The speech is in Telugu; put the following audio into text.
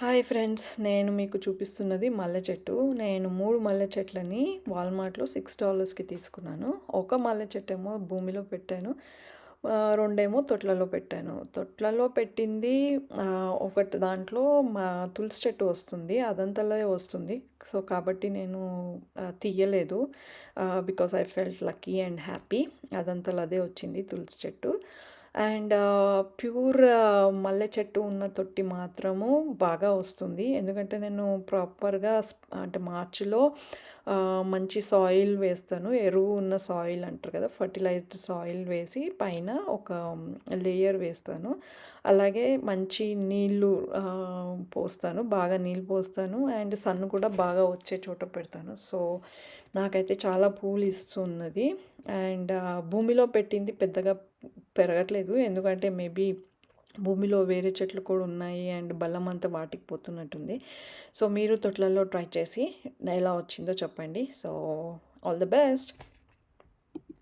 హాయ్ ఫ్రెండ్స్ నేను మీకు చూపిస్తున్నది మల్లె చెట్టు. నేను మూడు మల్లె చెట్లని వాల్మార్ట్లో సిక్స్ డాలర్స్కి తీసుకున్నాను. ఒక మల్లె చెట్టు ఏమో భూమిలో పెట్టాను. రెండేమో తొట్లలో పెట్టాను. తొట్లలో పెట్టింది ఒకటి దాంట్లో మా తులసి చెట్టు వస్తుంది అదంతలో వస్తుంది. సో కాబట్టి నేను తీయలేదు. Because I felt lucky and happy అదంతలో అదే వచ్చింది తులసి చెట్టు. అండ్ ప్యూర్ మల్లె చెట్టు ఉన్న తొట్టి మాత్రము బాగా వస్తుంది. ఎందుకంటే నేను ప్రాపర్గా అంటే మార్చిలో మంచి సాయిల్ వేస్తాను. ఎరువు ఉన్న సాయిల్ అంటారు కదా ఫర్టిలైజ్డ్ సాయిల్ వేసి పైన ఒక లేయర్ వేస్తాను. అలాగే మంచి నీళ్ళు పోస్తాను. బాగా నీళ్ళు పోస్తాను. అండ్ సన్ కూడా బాగా వచ్చే చోట పెడతాను. సో నాకైతే చాలా పూలు ఇస్తున్నది. అండ్ భూమిలో పెట్టింది పెద్దగా పెరగట్లేదు. ఎందుకంటే మేబీ భూమిలో వేరే చెట్లు కూడా ఉన్నాయి అండ్ బలం అంతా వాటికి పోతున్నట్టుంది. సో మీరు తొట్లలో ట్రై చేసి ఎలా వచ్చిందో చెప్పండి. So all the best!